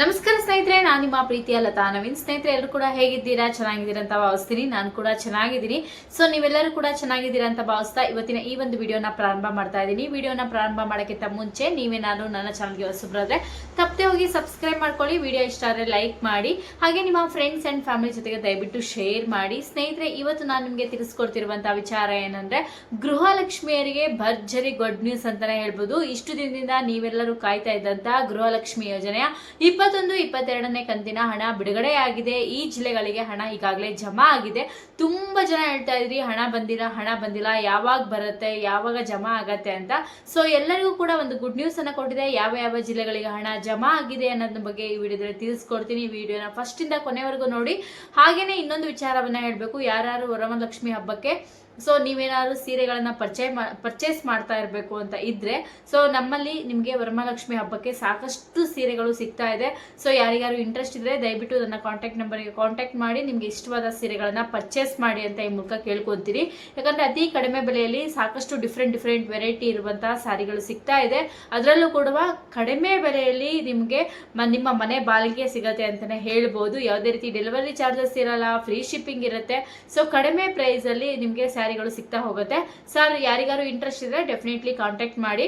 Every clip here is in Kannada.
ನಮಸ್ಕಾರ ಸ್ನೇಹಿತರೆ, ನಾನು ನಿಮ್ಮ ಪ್ರೀತಿಯ ಲತಾ ನವೀನ್. ಸ್ನೇಹಿತರೆ, ಎಲ್ಲರೂ ಕೂಡ ಹೇಗಿದ್ದೀರಾ? ಚೆನ್ನಾಗಿದ್ದೀರಾ ಅಂತ ಭಾವಿಸ್ತೀನಿ. ನಾನು ಕೂಡ ಚೆನ್ನಾಗಿದ್ದೀನಿ. ಸೊ ನೀವೆಲ್ಲರೂ ಕೂಡ ಚೆನ್ನಾಗಿದ್ದೀರಾ ಅಂತ ಭಾವಿಸ್ತಾ ಇವತ್ತಿನ ಈ ಒಂದು ವಿಡಿಯೋನ ಪ್ರಾರಂಭ ಮಾಡ್ತಾ ಇದ್ದೀನಿ. ವಿಡಿಯೋನ ಪ್ರಾರಂಭ ಮಾಡೋಕ್ಕಿಂತ ಮುಂಚೆ ನೀವೇನಾದರೂ ನನ್ನ ಚಾನಲ್ಗೆ ಹೊಸಬ್ರಾದ್ರೆ ತಪ್ಪದೆ ಹೋಗಿ ಸಬ್ಸ್ಕ್ರೈಬ್ ಮಾಡ್ಕೊಳ್ಳಿ. ವಿಡಿಯೋ ಇಷ್ಟ ಆದರೆ ಲೈಕ್ ಮಾಡಿ, ಹಾಗೆ ನಿಮ್ಮ ಫ್ರೆಂಡ್ಸ್ ಆ್ಯಂಡ್ ಫ್ಯಾಮಿಲಿ ಜೊತೆಗೆ ದಯವಿಟ್ಟು ಶೇರ್ ಮಾಡಿ. ಸ್ನೇಹಿತರೆ, ಇವತ್ತು ನಾನು ನಿಮಗೆ ತಿಳಿಸ್ಕೊಡ್ತಿರುವಂಥ ವಿಚಾರ ಏನಂದರೆ, ಗೃಹಲಕ್ಷ್ಮಿಯರಿಗೆ ಭರ್ಜರಿ ಗುಡ್ ನ್ಯೂಸ್ ಅಂತಲೇ ಹೇಳ್ಬೋದು. ಇಷ್ಟು ದಿನದಿಂದ ನೀವೆಲ್ಲರೂ ಕಾಯ್ತಾ ಇದ್ದಂಥ ಗೃಹಲಕ್ಷ್ಮಿ ಯೋಜನೆಯ ಇಪ್ಪತ್ತೊಂದು ಇಪ್ಪತ್ತೆರಡನೇ ಕಂತಿನ ಹಣ ಬಿಡುಗಡೆಯಾಗಿದೆ. ಈ ಜಿಲ್ಲೆಗಳಿಗೆ ಹಣ ಈಗಾಗಲೇ ಜಮಾ ಆಗಿದೆ. ತುಂಬಾ ಜನ ಹೇಳ್ತಾ ಇದ್ರಿ, ಹಣ ಬಂದಿಲ್ಲ ಹಣ ಬಂದಿಲ್ಲ, ಯಾವಾಗ ಬರುತ್ತೆ, ಯಾವಾಗ ಜಮಾ ಆಗತ್ತೆ ಅಂತ. ಸೊ ಎಲ್ಲರಿಗೂ ಕೂಡ ಒಂದು ಗುಡ್ ನ್ಯೂಸ್ ಅನ್ನ ಕೊಟ್ಟಿದೆ. ಯಾವ ಯಾವ ಜಿಲ್ಲೆಗಳಿಗೆ ಹಣ ಜಮಾ ಆಗಿದೆ ಅನ್ನೋದ್ರ ಬಗ್ಗೆ ಈ ವಿಡಿಯೋದಲ್ಲಿ ತಿಳಿಸ್ಕೊಡ್ತೀನಿ. ಈ ವಿಡಿಯೋನ ಫಸ್ಟ್ ಇಂದ ಕೊನೆವರೆಗೂ ನೋಡಿ. ಹಾಗೇನೆ ಇನ್ನೊಂದು ವಿಚಾರವನ್ನ ಹೇಳಬೇಕು. ಯಾರ್ಯಾರು ವರಮಹಾಲಕ್ಷ್ಮಿ ಹಬ್ಬಕ್ಕೆ ಸೊ ನೀವೇನಾದ್ರೂ ಸೀರೆಗಳನ್ನ ಪರ್ಚೇ ಪರ್ಚೇಸ್ ಮಾಡ್ತಾ ಇರಬೇಕು ಅಂತ ಇದ್ರೆ ಸೊ ನಮ್ಮಲ್ಲಿ ನಿಮಗೆ ವರಮಹಾಲಕ್ಷ್ಮಿ ಹಬ್ಬಕ್ಕೆ ಸಾಕಷ್ಟು ಸೀರೆಗಳು ಸಿಗ್ತಾ ಇದೆ. ಸೊ ಯಾರಿಗಾರು ಇಂಟ್ರೆಸ್ಟ್ ಇದ್ರೆ ದಯವಿಟ್ಟು ನನ್ನ ಕಾಂಟ್ಯಾಕ್ಟ್ ನಂಬರ್ಗೆ ಕಾಂಟ್ಯಾಕ್ಟ್ ಮಾಡಿ, ನಿಮಗೆ ಇಷ್ಟವಾದ ಸೀರೆಗಳನ್ನು ಪರ್ಚೇಸ್ ಮಾಡಿ ಅಂತ ಈ ಮೂಲಕ ಕೇಳ್ಕೊಂತೀರಿ. ಯಾಕಂದ್ರೆ ಅತಿ ಕಡಿಮೆ ಬೆಲೆಯಲ್ಲಿ ಸಾಕಷ್ಟು ಡಿಫ್ರೆಂಟ್ ಡಿಫ್ರೆಂಟ್ ವೆರೈಟಿ ಇರುವಂತಹ ಸಾರಿಗಳು ಸಿಗ್ತಾ ಇದೆ. ಅದರಲ್ಲೂ ಕೂಡ ಕಡಿಮೆ ಬೆಲೆಯಲ್ಲಿ ನಿಮಗೆ ನಿಮ್ಮ ಮನೆ ಬಾಳಿಗೆ ಸಿಗತ್ತೆ ಅಂತಾನೆ ಹೇಳ್ಬೋದು. ಯಾವುದೇ ರೀತಿ ಡೆಲಿವರಿ ಚಾರ್ಜಸ್ ಇರಲ್ಲ ಫ್ರೀ ಶಿಪ್ಪಿಂಗ್ ಇರುತ್ತೆ. ಸೊ ಕಡಿಮೆ ಪ್ರೈಸ್ ಅಲ್ಲಿ ನಿಮಗೆ ಸ್ಯಾರಿಗಳು ಸಿಗ್ತಾ ಹೋಗುತ್ತೆ. ಸರ್ ಯಾರಿಗಾರು ಇಂಟ್ರೆಸ್ಟ್ ಇದ್ರೆ ಡೆಫಿನೆಟ್ಲಿ ಕಾಂಟ್ಯಾಕ್ಟ್ ಮಾಡಿ.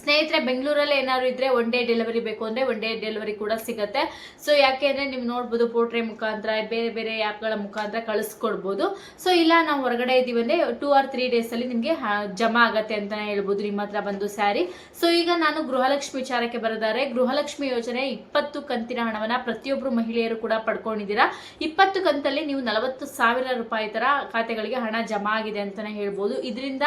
ಸ್ನೇಹಿತರೆ, ಬೆಂಗಳೂರಲ್ಲಿ ಏನಾದ್ರು ಇದ್ರೆ ಒನ್ ಡೇ ಡೆಲಿವರಿ ಬೇಕು ಅಂದ್ರೆ ಒನ್ ಡೇ ಡೆಲಿವರಿ ಕೂಡ ಸಿಗುತ್ತೆ. ಸೊ ಯಾಕೆ ಅಂದ್ರೆ ನೀವು ನೋಡ್ಬೋದು ಪೋಟ್ರೆ ಮುಖಾಂತರ, ಬೇರೆ ಬೇರೆ ಆ್ಯಪ್ಗಳ ಮುಖಾಂತರ ಕಳಿಸ್ಕೊಡ್ಬೋದು. ಸೊ ಇಲ್ಲ, ನಾವು ಹೊರಗಡೆ ಇದೀವಿ ಅಂದ್ರೆ ಟೂ ಆರ್ ತ್ರೀ ಡೇಸ್ ಅಲ್ಲಿ ನಿಮಗೆ ಜಮಾ ಆಗತ್ತೆ ಅಂತ ಹೇಳ್ಬೋದು ನಿಮ್ಮ ಹತ್ರ ಬಂದು ಸ್ಯಾರಿ ಸೊ ಈಗ ನಾನು ಗೃಹಲಕ್ಷ್ಮಿ ವಿಚಾರಕ್ಕೆ ಬರೆದಾರೆ ಗೃಹಲಕ್ಷ್ಮಿ ಯೋಜನೆ ಇಪ್ಪತ್ತು ಕಂತಿನ ಹಣವನ್ನ ಪ್ರತಿಯೊಬ್ಬರು ಮಹಿಳೆಯರು ಕೂಡ ಪಡ್ಕೊಂಡಿದ್ದೀರಾ. ಇಪ್ಪತ್ತು ಕಂತಲ್ಲಿ ನೀವು ನಲವತ್ತು ಸಾವಿರ ರೂಪಾಯಿ ತರ ಖಾತೆಗಳಿಗೆ ಹಣ ಜಮಾ ಆಗಿದೆ ಅಂತಲೇ ಹೇಳ್ಬೋದು. ಇದರಿಂದ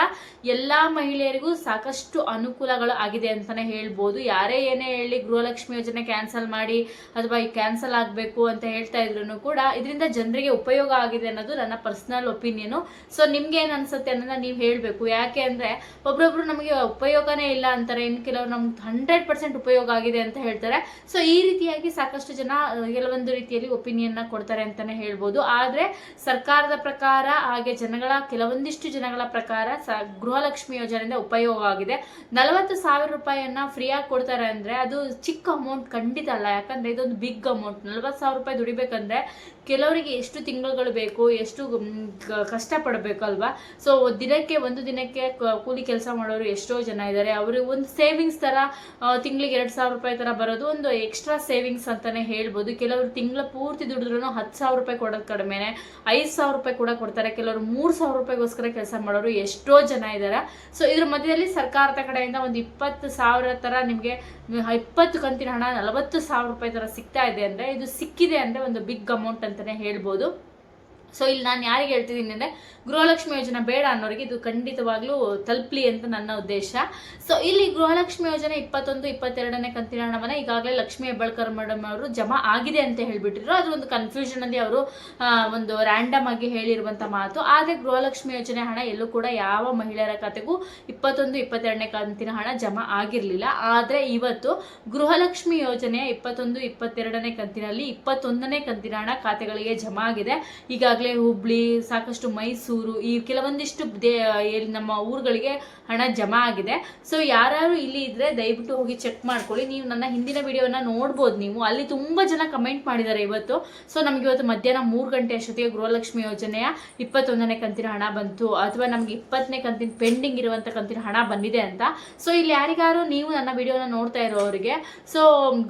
ಎಲ್ಲಾ ಮಹಿಳೆಯರಿಗೂ ಸಾಕಷ್ಟು ಅನುಕೂಲಗಳು ಆಗಿದೆ ಅಂತಾನೆ ಹೇಳ್ಬೋದು. ಯಾರೇ ಏನೇ ಹೇಳಿ ಗೃಹಲಕ್ಷ್ಮಿ ಯೋಜನೆ ಕ್ಯಾನ್ಸಲ್ ಮಾಡಿ ಅಥವಾ ಈ ಕ್ಯಾನ್ಸಲ್ ಆಗಬೇಕು ಅಂತ ಹೇಳ್ತಾ ಇದ್ರು ಕೂಡ ಇದರಿಂದ ಜನರಿಗೆ ಉಪಯೋಗ ಆಗಿದೆ ಅನ್ನೋದು ನನ್ನ ಪರ್ಸನಲ್ ಒಪಿನಿಯನು. ಸೊ ನಿಮ್ಗೆ ಏನ್ ಅನ್ಸುತ್ತೆ ಅನ್ನೋದನ್ನ ನೀವು ಹೇಳಬೇಕು. ಯಾಕೆ ಅಂದ್ರೆ ಒಬ್ರೊಬ್ರು ನಮಗೆ ಉಪಯೋಗನೇ ಇಲ್ಲ ಅಂತಾರೆ. ಇನ್ನು ಕೆಲವರು ನಮ್ಗೆ ಹಂಡ್ರೆಡ್ ಪರ್ಸೆಂಟ್ ಉಪಯೋಗ ಆಗಿದೆ ಅಂತ ಹೇಳ್ತಾರೆ. ಸೊ ಈ ರೀತಿಯಾಗಿ ಸಾಕಷ್ಟು ಜನ, ಕೆಲವೊಂದು ರೀತಿಯಲ್ಲಿ ಒಪಿನಿಯನ್ನ ಕೊಡ್ತಾರೆ ಅಂತಾನೆ ಹೇಳ್ಬೋದು. ಆದ್ರೆ ಸರ್ಕಾರದ ಪ್ರಕಾರ ಹಾಗೆ ಜನಗಳ, ಕೆಲವೊಂದಿಷ್ಟು ಜನಗಳ ಪ್ರಕಾರ ಸ ಗೃಹಲಕ್ಷ್ಮಿ ಯೋಜನೆಯಿಂದ ಉಪಯೋಗ ಆಗಿದೆ. ನಲವತ್ತು ಸಾವಿರ ರೂಪಾಯಿಯನ್ನ ಫ್ರೀಯಾಗಿ ಕೊಡ್ತಾರೆ ಅಂದ್ರೆ ಅದು ಚಿಕ್ಕ ಅಮೌಂಟ್ ಖಂಡಿತ ಅಲ್ಲ. ಯಾಕಂದ್ರೆ ಇದೊಂದು ಬಿಗ್ ಅಮೌಂಟ್ ನಲ್ವತ್ತು ಸಾವಿರ ರೂಪಾಯಿ ದುಡಿಬೇಕಂದ್ರೆ ಕೆಲವರಿಗೆ ಎಷ್ಟು ತಿಂಗಳುಗಳು ಬೇಕು, ಎಷ್ಟು ಕಷ್ಟಪಡಬೇಕು ಕ- ಕಷ್ಟ ಪಡಬೇಕು ಅಲ್ವಾ? ಸೊ ದಿನಕ್ಕೆ, ಒಂದು ದಿನಕ್ಕೆ ಕೂಲಿ ಕೆಲಸ ಮಾಡೋರು ಎಷ್ಟೋ ಜನ ಇದ್ದಾರೆ. ಅವರು ಒಂದು ಸೇವಿಂಗ್ಸ್ ತರ ತಿಂಗಳಿಗೆ ಎರಡು ಸಾವಿರ ರೂಪಾಯಿ ತರ ಬರೋದು ಒಂದು ಎಕ್ಸ್ಟ್ರಾ ಸೇವಿಂಗ್ಸ್ ಅಂತಾನೆ ಹೇಳ್ಬೋದು. ಕೆಲವರು ತಿಂಗಳ ಪೂರ್ತಿ ದುಡಿದ್ರು ಹತ್ತು ಸಾವಿರ ರೂಪಾಯಿ ಕೊಡೋದು ಕಡಿಮೆನೆ, ಐದು ಸಾವಿರ ರೂಪಾಯಿ ಕೂಡ ಕೊಡ್ತಾರೆ. ಕೆಲವರು ಮೂರು ಸಾವಿರ ರೂಪಾಯಿಗೋಸ್ಕರ ಕೆಲಸ ಮಾಡೋರು ಎಷ್ಟೋ ಜನ ಇದ್ದಾರೆ ಸೊ ಇದ್ರ ಮಧ್ಯದಲ್ಲಿ ಸರ್ಕಾರದ ಕಡೆಯಿಂದ ಒಂದು ಸಾವಿರ ತರ ನಿಮಗೆ, ಇಪ್ಪತ್ತು ಕಂತಿನ ಹಣ, ನಲವತ್ತು ಸಾವಿರ ರೂಪಾಯಿ ತರ ಸಿಗ್ತಾ ಇದೆ ಅಂದ್ರೆ ಇದು ಸಿಕ್ಕಿದೆ ಅಂದ್ರೆ ಒಂದು ಬಿಗ್ ಅಮೌಂಟ್ ಅಂತಾನೆ ಹೇಳ್ಬೋದು. ಸೊ ಇಲ್ಲಿ ನಾನು ಯಾರಿಗೆ ಹೇಳ್ತಿದ್ದೀನಿ ಅಂದರೆ ಗೃಹಲಕ್ಷ್ಮಿ ಯೋಜನೆ ಬೇಡ ಅನ್ನೋರಿಗೆ ಇದು ಖಂಡಿತವಾಗ್ಲೂ ತಲುಪಲಿ ಅಂತ ನನ್ನ ಉದ್ದೇಶ. ಸೊ ಇಲ್ಲಿ ಗೃಹಲಕ್ಷ್ಮಿ ಯೋಜನೆ ಇಪ್ಪತ್ತೊಂದು, ಇಪ್ಪತ್ತೆರಡನೇ ಕಂತಿನ ಹಣವನ್ನು ಈಗಾಗಲೇ ಲಕ್ಷ್ಮಿ ಹೆಬ್ಬಾಳ್ಕರ್ ಮೇಡಮ್ ಅವರು ಜಮಾ ಆಗಿದೆ ಅಂತ ಹೇಳಿಬಿಟ್ಟಿದ್ರು. ಅದು ಒಂದು ಕನ್ಫ್ಯೂಷನ್ ಅಲ್ಲಿ ಅವರು ಒಂದು ರ್ಯಾಂಡಮ್ ಆಗಿ ಹೇಳಿರುವಂಥ ಮಾತು. ಆದರೆ ಗೃಹಲಕ್ಷ್ಮಿ ಯೋಜನೆ ಹಣ ಎಲ್ಲೂ ಕೂಡ ಯಾವ ಮಹಿಳೆಯರ ಖಾತೆಗೂ ಇಪ್ಪತ್ತೊಂದು, ಇಪ್ಪತ್ತೆರಡನೇ ಕಂತಿನ ಹಣ ಜಮಾ ಆಗಿರಲಿಲ್ಲ. ಆದರೆ ಇವತ್ತು ಗೃಹಲಕ್ಷ್ಮಿ ಯೋಜನೆಯ ಇಪ್ಪತ್ತೊಂದು, ಇಪ್ಪತ್ತೆರಡನೇ ಕಂತಿನಲ್ಲಿ ಇಪ್ಪತ್ತೊಂದನೇ ಕಂತಿನ ಹಣ ಖಾತೆಗಳಿಗೆ ಜಮಾ ಆಗಿದೆ. ಈಗಾಗಲೇ ಹುಬ್ಳಿ, ಸಾಕಷ್ಟು ಮೈಸೂರು, ಈ ಕೆಲವೊಂದಿಷ್ಟು ದೇ ನಮ್ಮ ಊರುಗಳಿಗೆ ಹಣ ಜಮಾ ಆಗಿದೆ. ಸೊ ಯಾರು ಇಲ್ಲಿ ಇದ್ರೆ ದಯವಿಟ್ಟು ಹೋಗಿ ಚೆಕ್ ಮಾಡ್ಕೊಳ್ಳಿ. ನೀವು ನನ್ನ ಹಿಂದಿನ ವಿಡಿಯೋನ ನೋಡ್ಬೋದು ನೀವು. ಅಲ್ಲಿ ತುಂಬ ಜನ ಕಮೆಂಟ್ ಮಾಡಿದ್ದಾರೆ ಇವತ್ತು. ಸೊ ನಮ್ಗೆ ಇವತ್ತು ಮಧ್ಯಾಹ್ನ ಮೂರು ಗಂಟೆ ಅಷ್ಟೊತ್ತಿಗೆ ಗೃಹಲಕ್ಷ್ಮಿ ಯೋಜನೆಯ ಇಪ್ಪತ್ತೊಂದನೇ ಕಂತಿನ ಹಣ ಬಂತು. ಅಥವಾ ನಮ್ಗೆ ಇಪ್ಪತ್ತನೇ ಕಂತಿನ ಪೆಂಡಿಂಗ್ ಇರುವಂತ ಕಂತಿನ ಹಣ ಬಂದಿದೆ ಅಂತ. ಸೊ ಇಲ್ಲಿ ಯಾರಿಗಾರು ನೀವು ನನ್ನ ವಿಡಿಯೋನ ನೋಡ್ತಾ ಇರೋರಿಗೆ ಸೊ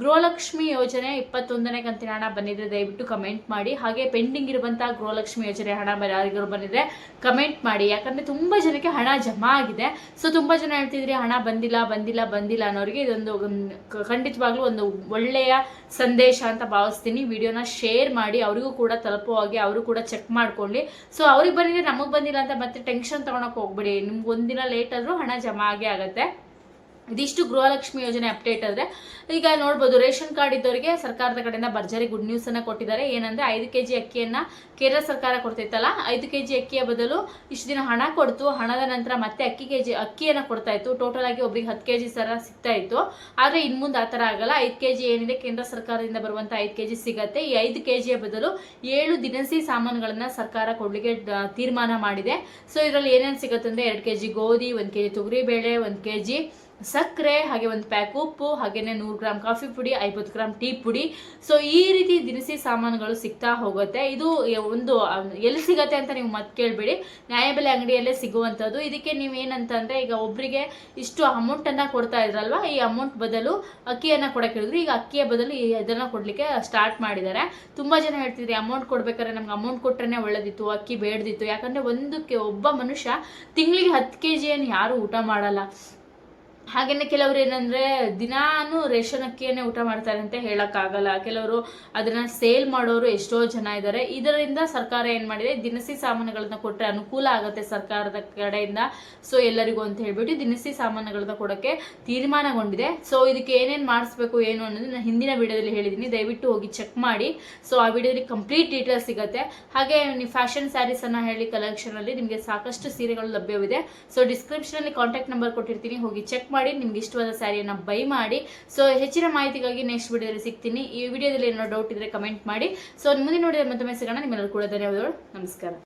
ಗೃಹಲಕ್ಷ್ಮಿ ಯೋಜನೆ ಇಪ್ಪತ್ತೊಂದನೇ ಕಂತಿನ ಹಣ ಬಂದಿದೆ ದಯವಿಟ್ಟು ಕಮೆಂಟ್ ಮಾಡಿ. ಹಾಗೆ ಪೆಂಡಿಂಗ್ ಇರುವಂತಹ ಗೃಹಲಕ್ಷ್ಮಿ ಯೋಜನೆ ಹಣ ಯಾರಿಗಾರು ಬಂದಿದ್ರೆ ಕಮೆಂಟ್ ಮಾಡಿ. ಯಾಕಂದ್ರೆ ತುಂಬಾ ಜನಕ್ಕೆ ಹಣ ಜಮಾ ಆಗಿದೆ. ಸೊ ತುಂಬಾ ಜನ ಹೇಳ್ತಿದ್ರಿ, ಹಣ ಬಂದಿಲ್ಲ ಬಂದಿಲ್ಲ ಬಂದಿಲ್ಲ ಅನ್ನೋರಿಗೆ ಇದೊಂದು ಖಂಡಿತವಾಗ್ಲೂ ಒಂದು ಒಳ್ಳೆಯ ಸಂದೇಶ ಅಂತ ಭಾವಿಸ್ತೀನಿ. ವಿಡಿಯೋನ ಶೇರ್ ಮಾಡಿ, ಅವರಿಗೂ ಕೂಡ ತಲುಪೋ ಅವರು ಕೂಡ ಚೆಕ್ ಮಾಡ್ಕೊಳ್ಳಿ. ಸೊ ಅವ್ರಿಗೆ ಬಂದಿದೆ ನಮಗೆ ಬಂದಿಲ್ಲ ಅಂತ ಮತ್ತೆ ಟೆನ್ಷನ್ ತಗೊಳಕ್ ಹೋಗ್ಬೇಡಿ. ನಿಮ್ಗೆ ಒಂದಿನ ಲೇಟ್ ಆದ್ರೂ ಹಣ ಜಮಾ ಆಗೇ ಆಗುತ್ತೆ. ಇದಿಷ್ಟು ಗೃಹಲಕ್ಷ್ಮಿ ಯೋಜನೆ ಅಪ್ಡೇಟ್ ಆದರೆ, ಈಗ ನೋಡ್ಬೋದು ರೇಷನ್ ಕಾರ್ಡ್ ಇದ್ದವರಿಗೆ ಸರ್ಕಾರದ ಕಡೆಯಿಂದ ಭರ್ಜರಿ ಗುಡ್ ನ್ಯೂಸನ್ನು ಕೊಟ್ಟಿದ್ದಾರೆ. ಏನಂದ್ರೆ ಐದು ಕೆಜಿ ಅಕ್ಕಿಯನ್ನ ಕೇಂದ್ರ ಸರ್ಕಾರ ಕೊಡ್ತೈತಲ್ಲ ಐದು ಕೆಜಿ ಅಕ್ಕಿಯ ಬದಲು ಇಷ್ಟು ದಿನ ಹಣ ಕೊಡ್ತು. ಹಣದ ನಂತರ ಮತ್ತೆ ಅಕ್ಕಿ ಕೆಜಿ, ಅಕ್ಕಿಯನ್ನ ಕೊಡ್ತಾ ಇತ್ತು. ಟೋಟಲ್ ಆಗಿ ಒಬ್ರಿಗೆ ಹತ್ತು ಕೆಜಿ ಸರ ಸಿಗ್ತಾ ಇತ್ತು. ಆದರೆ ಇನ್ ಮುಂದೆ ಆ ಥರ ಆಗಲ್ಲ. ಐದು ಕೆಜಿ ಏನಿದೆ, ಕೇಂದ್ರ ಸರ್ಕಾರದಿಂದ ಬರುವಂತ ಐದು ಕೆಜಿ ಸಿಗತ್ತೆ. ಈ ಐದು ಕೆಜಿಯ ಬದಲು ಏಳು ದಿನಸಿ ಸಾಮಾನುಗಳನ್ನ ಸರ್ಕಾರ ಕೊಡಲಿಕ್ಕೆ ತೀರ್ಮಾನ ಮಾಡಿದೆ. ಸೊ ಇದರಲ್ಲಿ ಏನೇನು ಸಿಗುತ್ತೆ ಅಂದ್ರೆ ಎರಡು ಕೆಜಿ ಗೋಧಿ, ಒಂದು ಕೆಜಿ ತೊಗರಿಬೇಳೆ, ಒಂದು ಕೆಜಿ ಸಕ್ಕರೆ, ಹಾಗೆ ಒಂದು ಪ್ಯಾಕ್ ಉಪ್ಪು ಹಾಗೆಯೇ ನೂರು ಗ್ರಾಮ್ ಕಾಫಿ ಪುಡಿ, ಐವತ್ತು ಗ್ರಾಮ್ ಟೀ ಪುಡಿ. ಸೊ ಈ ರೀತಿ ದಿನಸಿ ಸಾಮಾನುಗಳು ಸಿಗ್ತಾ ಹೋಗುತ್ತೆ. ಇದು ಒಂದು ಎಲ್ಲಿ ಸಿಗತ್ತೆ ಅಂತ ನೀವು ಮತ್ತೆ ಕೇಳಬೇಡಿ. ನ್ಯಾಯಬೆಲೆ ಅಂಗಡಿಯಲ್ಲೇ ಸಿಗುವಂಥದ್ದು. ಇದಕ್ಕೆ ನೀವು ಏನಂತಂದ್ರೆ ಈಗ ಒಬ್ಬರಿಗೆ ಇಷ್ಟು ಅಮೌಂಟನ್ನು ಕೊಡ್ತಾ ಇದ್ರಲ್ವ, ಈ ಅಮೌಂಟ್ ಬದಲು ಅಕ್ಕಿಯನ್ನು ಕೊಡೋಕೆ ಹೇಳಿದ್ರು. ಈಗ ಅಕ್ಕಿಯ ಬದಲು ಈ ಇದನ್ನು ಕೊಡಲಿಕ್ಕೆ ಸ್ಟಾರ್ಟ್ ಮಾಡಿದ್ದಾರೆ. ತುಂಬ ಜನ ಹೇಳ್ತಿದ್ರಿ ಅಮೌಂಟ್ ಕೊಡ್ಬೇಕಾದ್ರೆ ನಮ್ಗೆ ಅಮೌಂಟ್ ಕೊಟ್ಟರೆ ಒಳ್ಳೆದಿತ್ತು, ಅಕ್ಕಿ ಬೇಡದಿತ್ತು. ಯಾಕಂದರೆ ಒಂದಕ್ಕೆ ಒಬ್ಬ ಮನುಷ್ಯ ತಿಂಗಳಿಗೆ ಹತ್ತು ಕೆ ಜಿಯನ್ನು ಯಾರೂ ಊಟ ಮಾಡಲ್ಲ. ಹಾಗೆಯೇ ಕೆಲವರು ಏನಂದರೆ ದಿನಾನು ರೇಷನ್ ಅಕ್ಕಿಯನ್ನೇ ಊಟ ಮಾಡ್ತಾರೆ ಅಂತ ಹೇಳೋಕ್ಕಾಗಲ್ಲ. ಕೆಲವರು ಅದನ್ನು ಸೇಲ್ ಮಾಡೋರು ಎಷ್ಟೋ ಜನ ಇದ್ದಾರೆ ಇದರಿಂದ ಸರ್ಕಾರ ಏನು ಮಾಡಿದೆ? ದಿನಸಿ ಸಾಮಾನುಗಳನ್ನ ಕೊಟ್ಟರೆ ಅನುಕೂಲ ಆಗುತ್ತೆ ಸರ್ಕಾರದ ಕಡೆಯಿಂದ. ಸೊ ಎಲ್ಲರಿಗೂ ಅಂತ ಹೇಳ್ಬಿಟ್ಟು ದಿನಸಿ ಸಾಮಾನುಗಳನ್ನ ಕೊಡೋಕ್ಕೆ ತೀರ್ಮಾನಗೊಂಡಿದೆ. ಸೊ ಇದಕ್ಕೆ ಏನೇನು ಮಾಡಿಸ್ಬೇಕು ಏನು ಅನ್ನೋದು ನಾನು ಹಿಂದಿನ ವಿಡಿಯೋದಲ್ಲಿ ಹೇಳಿದ್ದೀನಿ ದಯವಿಟ್ಟು ಹೋಗಿ ಚೆಕ್ ಮಾಡಿ. ಸೊ ಆ ವಿಡಿಯೋದಲ್ಲಿ ಕಂಪ್ಲೀಟ್ ಡೀಟೇಲ್ಸ್ ಸಿಗುತ್ತೆ. ಹಾಗೆ ನೀವು ಫ್ಯಾಷನ್ ಸ್ಯಾರೀಸನ್ನು ಹೇಳಿ ಕಲೆಕ್ಷನಲ್ಲಿ ನಿಮಗೆ ಸಾಕಷ್ಟು ಸೀರೆಗಳು ಲಭ್ಯವಿದೆ. ಸೊ ಡಿಸ್ಕ್ರಿಪ್ಷನಲ್ಲಿ ಕಾಂಟ್ಯಾಕ್ಟ್ ನಂಬರ್ ಕೊಟ್ಟಿರ್ತೀನಿ. ಹೋಗಿ ಚೆಕ್ ಮಾಡಿ, ನಿಮ್ಗೆ ಇಷ್ಟವಾದ ಸ್ಯಾರಿಯನ್ನು ಬೈ ಮಾಡಿ. ಸೊ ಹೆಚ್ಚಿನ ಮಾಹಿತಿಗಾಗಿ ನೆಕ್ಸ್ಟ್ ವಿಡಿಯೋದಲ್ಲಿ ಸಿಗ್ತೀನಿ. ಈ ವಿಡಿಯೋದಲ್ಲಿ ಏನೋ ಡೌಟ್ ಇದ್ರೆ ಕಮೆಂಟ್ ಮಾಡಿ. ಸೊ ಮುಂದೆ ನೋಡಿದ್ರೆ ಮತ್ತೊಮ್ಮೆ ಸಿಗೋಣ. ನಿಮ್ಮೆಲ್ಲರೂ ಕೂಡ ಧನ್ಯವಾದಗಳು. ನಮಸ್ಕಾರ.